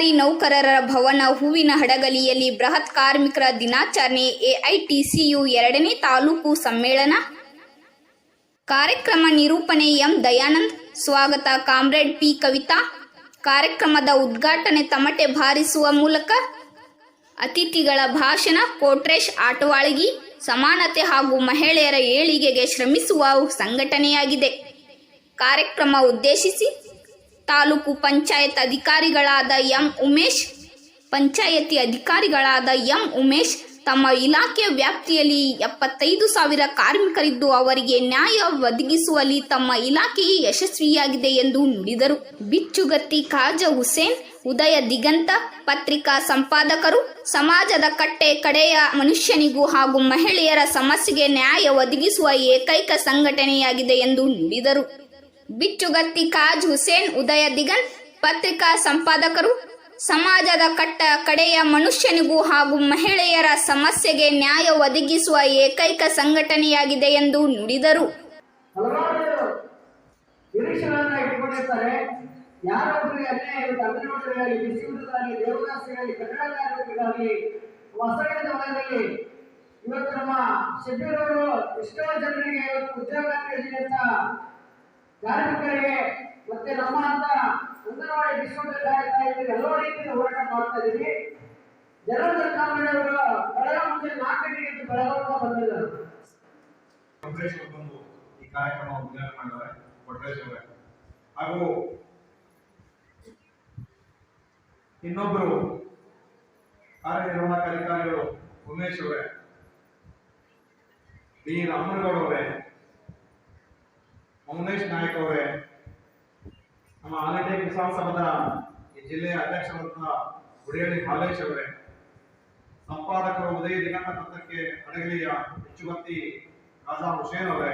ಸರ್ಕಾರಿ ನೌಕರರ ಭವನ ಹೂವಿನ ಹಡಗಲಿಯಲ್ಲಿ ಬೃಹತ್ ಕಾರ್ಮಿಕರ ದಿನಾಚರಣೆ ಎಐಟಿಸಿಯು ಎರಡನೇ ತಾಲೂಕು ಸಮ್ಮೇಳನ. ಕಾರ್ಯಕ್ರಮ ನಿರೂಪಣೆ ಎಂ ದಯಾನಂದ್. ಸ್ವಾಗತ ಕಾಮ್ರೇಡ್ ಪಿ ಕವಿತಾ. ಕಾರ್ಯಕ್ರಮದ ಉದ್ಘಾಟನೆ ತಮಟೆ ಭಾರಿಸುವ ಮೂಲಕ ಅತಿಥಿಗಳ ಭಾಷಣ, ಕೋಟ್ರೇಶ್ ಆಟವಾಳಗಿ, ಸಮಾನತೆ ಹಾಗೂ ಮಹಿಳೆಯರ ಏಳಿಗೆಗೆ ಶ್ರಮಿಸುವ ಸಂಘಟನೆಯಾಗಿದೆ. ಕಾರ್ಯಕ್ರಮ ಉದ್ದೇಶಿಸಿ ತಾಲೂಕು ಪಂಚಾಯತ್ ಅಧಿಕಾರಿಗಳಾದ ಎಂ ಉಮೇಶ್, ಪಂಚಾಯತಿ ಅಧಿಕಾರಿಗಳಾದ ಎಂ ಉಮೇಶ್ ತಮ್ಮ ಇಲಾಖೆಯ ವ್ಯಾಪ್ತಿಯಲ್ಲಿ ಎಪ್ಪತ್ತೈದು ಸಾವಿರ ಕಾರ್ಮಿಕರಿದ್ದು ಅವರಿಗೆ ನ್ಯಾಯ ಒದಗಿಸುವಲ್ಲಿ ತಮ್ಮ ಇಲಾಖೆ ಯಶಸ್ವಿಯಾಗಿದೆ ಎಂದು ನುಡಿದರು. ಬಿಚ್ಚುಗತ್ತಿ ಖಾಜ ಹುಸೇನ್, ಉದಯ ದಿಗಂತ ಪತ್ರಿಕಾ ಸಂಪಾದಕರು, ಸಮಾಜದ ಕಟ್ಟೆ ಕಡೆಯ ಮನುಷ್ಯನಿಗೂ ಹಾಗೂ ಮಹಿಳೆಯರ ಸಮಸ್ಯೆಗೆ ನ್ಯಾಯ ಒದಗಿಸುವ ಏಕೈಕ ಸಂಘಟನೆಯಾಗಿದೆ ಎಂದು ನುಡಿದರು. ಬಿಚ್ಚುಗತ್ತಿ ಕಾಜ್ ಹುಸೇನ್ ಉದಯ ದಿಗನ್ ಪತ್ರಿಕಾ ಸಂಪಾದಕರು, ಸಮಾಜದ ಕಟ್ಟ ಕಡೆಯ ಮನುಷ್ಯನಿಗೂ ಹಾಗೂ ಮಹಿಳೆಯರ ಸಮಸ್ಯೆಗೆ ನ್ಯಾಯ ಒದಗಿಸುವ ಏಕೈಕ ಸಂಘಟನೆಯಾಗಿದೆ ಎಂದು ನುಡಿದರು. ಇವತ್ತು ನಮ್ಮ ಶಿಬಿರವರು ಎಷ್ಟೋ ಜನರಿಗೆ ಇವತ್ತು ಉದ್ಯೋಗಾವಕಾಶ ಅಂತ ಕಾರ್ಮಿಕರಿಗೆ ಮತ್ತೆ ನಮ್ಮ ಅಂತ ಸುಂದರವಾಗಿ ವಿಶ್ವವಿದ್ಯಾಲಯ ಎಲ್ಲೋ ರೀತಿಯಲ್ಲಿ ರೀತಿಯ ಹೋರಾಟ ಮಾಡ್ತಾ ಇದ್ದೀವಿ. ಜನರ ಕಾಮಣ್ಣವರು ಬೆಳಗಾವಿ ಮುಂಚೆ ನಾಲ್ಕು ಗಂಟೆಗೆ ಬೆಳಗಾವ ಬಂದಿದ್ದಾರೆ. ಬಂದು ಈ ಕಾರ್ಯಕ್ರಮ ಉದ್ಘಾಟನೆ ಮಾಡಿದ್ದಾರೆ, ಕೊಟ್ರೇಶ್ ಅವರೇ. ಹಾಗೂ ಇನ್ನೊಬ್ಬರು ಕಾರ್ಯನಿರ್ವಾಹಕ ಅಧಿಕಾರಿಗಳು ಉಮೇಶ್ ಅವರೇ ಬಿ ರಾಮನಗೌಡ ಅವರೇ. ಮೌನೇಶ್ ನಾಯಕ್ ಅವರೇ, ನಮ್ಮ ಆಲಟೆ ಸಭದ ಈ ಜಿಲ್ಲೆಯ ಅಧ್ಯಕ್ಷರಾದ ಗುಡಿಯಳ್ಳಿ ಹಾಲೇಶ್ ಅವರೇ, ಸಂಪಾದಕರು ಉದಯ ದಿಗಂತ ಪತ್ರಕ್ಕೆ ಅಡಗಲಿಯ ಹೆಚ್ಚುವತ್ತಿ ರಾಜಾ ಹುಸೇನ್ ಅವರೇ,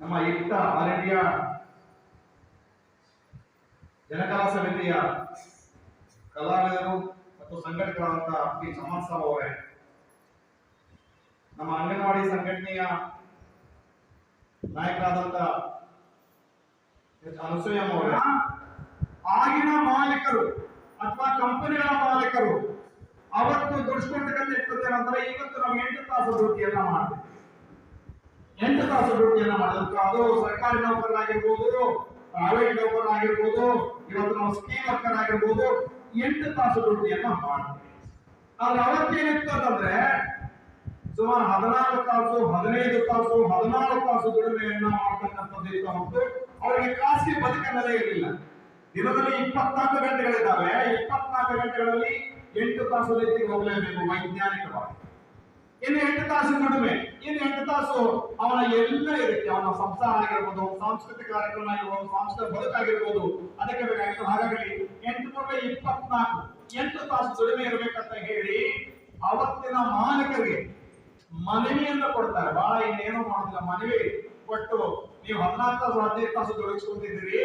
ನಮ್ಮ ಇತ್ತ ಆಲ್ ಇಂಡಿಯಾ ಜನಕಲಾ ಸಮಿತಿಯ ಕಲಾವಿದರು ಮತ್ತು ಸಂಘಟಕರಾದಂತಹ ಪಿ. ಚಮನ್ ಅವರೇ, ನಮ್ಮ ಅಂಗನವಾಡಿ ಸಂಘಟನೆಯ ನಾಯಕರಾದಂಥ ಎಚ್ ಅನಸೂಯಮ್ಮ ಆಗಿನ ಮಾಲೀಕರು ಅಥವಾ ಕಂಪನಿಗಳ ಮಾಲೀಕರು ಅವತ್ತು ದುಡಿಸ್ಕೊಳ್ತಕ್ಕಂಥ ಇರ್ತದೆ ನಂತರ ಇವತ್ತು ನಾವು ಎಂಟು ತಾಸು ಡ್ಯೂಟಿಯನ್ನ ಮಾಡ್ತೀವಿ. ಎಂಟು ತಾಸು ಡ್ಯೂಟಿಯನ್ನ ಮಾಡೋದಕ್ಕೆ ಅದು ಸರ್ಕಾರಿ ನೌಕರರಾಗಿರ್ಬೋದು ಪ್ರೈವೇಟ್ ನೌಕರರಾಗಿರ್ಬೋದು, ಇವತ್ತು ನಾವು ಸ್ಕೀಮ್ ವರ್ಕರ್ ಆಗಿರ್ಬೋದು, ಎಂಟು ತಾಸು ಡ್ಯೂಟಿಯನ್ನ ಮಾಡ್ತೀವಿ. ಆದ್ರೆ ಅವತ್ತೇನಿತ್ತು ಅಂತಂದ್ರೆ ಸುಮಾರು ಹದಿನಾರು ತಾಸು, ಹದಿನೈದು ತಾಸು, ಹದಿನಾರು ತಾಸು ದುಡಿಮೆಯನ್ನ ಮಾಡ್ತಕ್ಕಂಥದ್ದು ಮತ್ತು ಅವರಿಗೆ ಖಾಸಗಿ ಬದುಕನ್ನದೇ ಇರಲಿಲ್ಲ. ದಿನದಲ್ಲಿ ಇಪ್ಪತ್ನಾಲ್ಕು ಗಂಟೆಗಳಿದ್ದಾವೆ. ಇಪ್ಪತ್ನಾಲ್ಕು ಗಂಟೆಗಳಲ್ಲಿ ಎಂಟು ತಾಸು ರೀತಿಗೆ ಹೋಗಲೇಬೇಕು ವೈಜ್ಞಾನಿಕವಾಗಿ. ಇನ್ನು ಎಂಟು ತಾಸು ದುಡಿಮೆ. ಇನ್ನು ಎಂಟು ತಾಸು ಅವನ ಎಲ್ಲ ಇರುತ್ತೆ. ಅವನ ಸಂಸಾರ ಆಗಿರ್ಬೋದು, ಸಾಂಸ್ಕೃತಿಕ ಕಾರ್ಯಕ್ರಮ ಆಗಿರ್ಬೋದು, ಸಾಂಸ್ಕೃತಿಕ ಬದುಕಾಗಿರ್ಬೋದು ಅದಕ್ಕೆ ಬೇಕಾಗಿತ್ತು ಹಾಗಾಗಿ ಎಂಟು ಮೂರಲೆ ಇಪ್ಪತ್ನಾಲ್ಕು. ಎಂಟು ತಾಸು ದುಡಿಮೆ ಇರಬೇಕಂತ ಹೇಳಿ ಅವತ್ತಿನ ಮಾಲೀಕರಿಗೆ ಮನವಿಯನ್ನ ಕೊಡ್ತಾರೆ. ಬಹಳ ಇನ್ನೇನು ಮಾಡುದಿಲ್ಲ. ಮನವಿ ಕೊಟ್ಟು ನೀವು ಹದಿನಾಲ್ಕು ತಾಸು, ಹದಿನೈದು ತಾಸು ತೊಡಗಿಸ್ಕೊಂಡಿದ್ದೀರಿ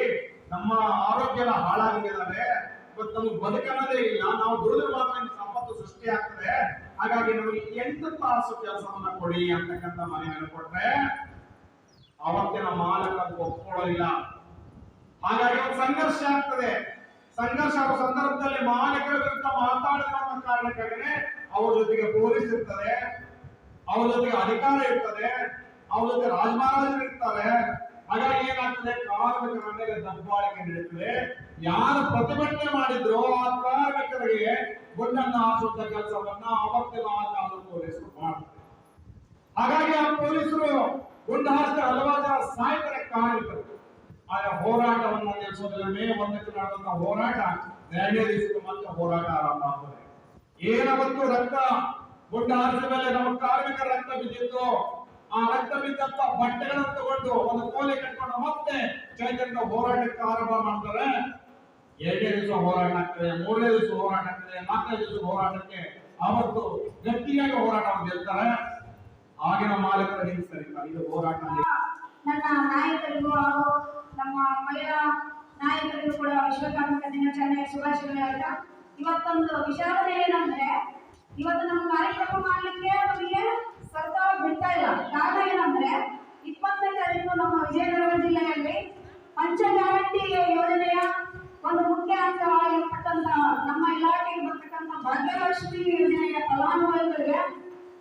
ನಮ್ಮ ಆರೋಗ್ಯ ಎಲ್ಲ ಹಾಳಾಗಿದ್ದಾವೆ ಇವತ್ತು ನಮ್ಗೆ ಬದುಕನ್ನೋದೇ ಇಲ್ಲ. ನಾವು ದುಡಿದ್ರೆ ಮಾತ್ರ ನಿಮ್ಗೆ ಸಂಪತ್ತು ಸೃಷ್ಟಿ ಆಗ್ತದೆ. ಹಾಗಾಗಿ ನಮಗೆ ಎಂಟು ತಾಸು ಕೆಲಸವನ್ನ ಕೊಡಿ ಅಂತಕ್ಕಂಥ ಮನವಿಯನ್ನು ಕೊಟ್ರೆ ಅವತ್ತಿನ ಮಾಲಕ ಒಪ್ಕೊಳ್ಳೋದಿಲ್ಲ. ಹಾಗಾಗಿ ಒಂದು ಸಂಘರ್ಷ ಆಗ್ತದೆ. ಸಂಘರ್ಷ ಆಗೋ ಸಂದರ್ಭದಲ್ಲಿ ಮಾಲಕರ ವಿರುದ್ಧ ಮಾತಾಡಿದ ಕಾರಣಕ್ಕಾಗಿ ಅವ್ರ ಜೊತೆಗೆ ಪೊಲೀಸ್ ಇರ್ತದೆ. ಅವ್ರ ಜೊತೆಗೆ ಅಧಿಕಾರ ಇರ್ತದೆ, ಅವ್ರ ಜೊತೆ ರಾಜಮಹಾರಾಜರು ಇರ್ತಾರೆ ಹಾಗಾಗಿ ಏನಾಗ್ತದೆ? ಕಾರ್ಮಿಕರ ಮೇಲೆ ದಬ್ಬಾಳಿಕೆ ನಡೀತದೆ. ಯಾರು ಪ್ರತಿಭಟನೆ ಮಾಡಿದ್ರು ಆ ಕಾರ್ಮಿಕರಿಗೆ ಗುಂಡನ್ನ ಹಾಸುವಂತ ಕೆಲಸವನ್ನ ಅವತ್ತಿನ ಆ ಪೊಲೀಸರು ಮಾಡ್ತಾರೆ. ಹಾಗಾಗಿ ಆ ಪೊಲೀಸರು ಗುಂಡು ಹಾಸಿದ ಹಲವಾರು ಜನ ಸಾಯ್ತಾರೆ ಕಾರ್ಮಿಕರು. ಆದ್ರೆ ಹೋರಾಟವನ್ನ ನಿಲ್ಲಿಸೋದಿಲ್ಲ ಮೇ ಒಂದಕ್ಕೆ ನಡೆದಂತ ಹೋರಾಟ ಎರಡನೇ ದಿವಸಕ್ಕೆ ಮತ್ತೆ ಹೋರಾಟ ಆರಂಭ ಆಗ್ತದೆ. ಏನವತ್ತು ರಕ್ತ? ಗುಂಡು ಹಾರಿದ ಮೇಲೆ ನಮ್ಮ ಕಾರ್ಮಿಕರ ರಕ್ತ ಬಿದ್ದಿತ್ತು. ಆ ರಕ್ತ ಬಿದ್ದಂತ ಬಟ್ಟೆಗಳನ್ನು ತಗೊಂಡು ಒಂದು ಕೋಲೆ ಕಟ್ಕೊಂಡು ಮತ್ತೆ ಚೈತನ್ಯ ಹೋರಾಟಕ್ಕೆ ಆರಂಭ ಮಾಡ್ತಾರೆ. ಎರಡನೇ ದಿವಸ ಹೋರಾಟ ಆಗ್ತದೆ ಮೂರನೇ ದಿವಸ ಹೋರಾಟ ಆಗ್ತದೆ ನಾಲ್ಕನೇ ದಿವಸ ಹೋರಾಟಕ್ಕೆ ಅವತ್ತು ಗಟ್ಟಿಯಾಗಿ ಹೋರಾಟ ಗೆಲ್ತಾರೆ ಆಗಿನ ಮಾಲೀಕರ ಹಿಂಸರಿತಾರೆ ಇದು ಹೋರಾಟ ನನ್ನ ನಾಯಕರಿಗೂ ನಮ್ಮ ಮಹಿಳಾ ನಾಯಕರಿಗೂ ಕೂಡ ವಿಶ್ವ ಕಾರ್ಮಿಕ ದಿನಾಚರಣೆಯ ಶುಭಾಶಯಗಳು ಇವತ್ತೊಂದು ವಿಷಾದನೆ ಏನಂದ್ರೆ ಇವತ್ತು ನಮ್ಮ ಕಾರ್ಯಕ್ರಮ ಮಾಡಲಿಕ್ಕೆ ನಮಗೆ ಸರ್ಕಾರ ಬಿಡ್ತಾ ಇಲ್ಲ. ಕಾರಣ ಏನಂದ್ರೆ, ಇಪ್ಪತ್ತನೇ ತಾರೀಕು ನಮ್ಮ ವಿಜಯನಗರ ಜಿಲ್ಲೆಯಲ್ಲಿ ಪಂಚ ಗ್ಯಾರಂಟಿ ಯೋಜನೆಯ ಒಂದು ಮುಖ್ಯ ಅಂಶವಾಗಿರ್ತಕ್ಕಂಥ ನಮ್ಮ ಇಲಾಖೆಗೆ ಬರ್ತಕ್ಕಂಥ ಭಾಗ್ಯಲಕ್ಷ್ಮಿ ಯೋಜನೆಯ ಫಲಾನುಭವಿಗಳಿಗೆ,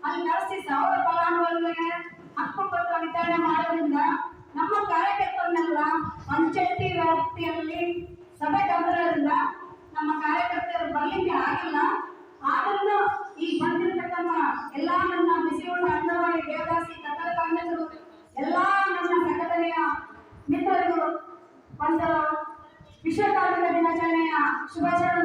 ಅಲ್ಲಿ ಜಾಸ್ತಿ ಸಾವಿರ ಫಲಾನುಭವಿಗಳಿಗೆ ಹಕ್ಕು ಪತ್ರ ವಿತರಣೆ ಮಾಡೋದ್ರಿಂದ ನಮ್ಮ ಕಾರ್ಯಕರ್ತರನ್ನ ಒಂದು ವಿಶ್ವ ಕಾರ್ಮಿಕ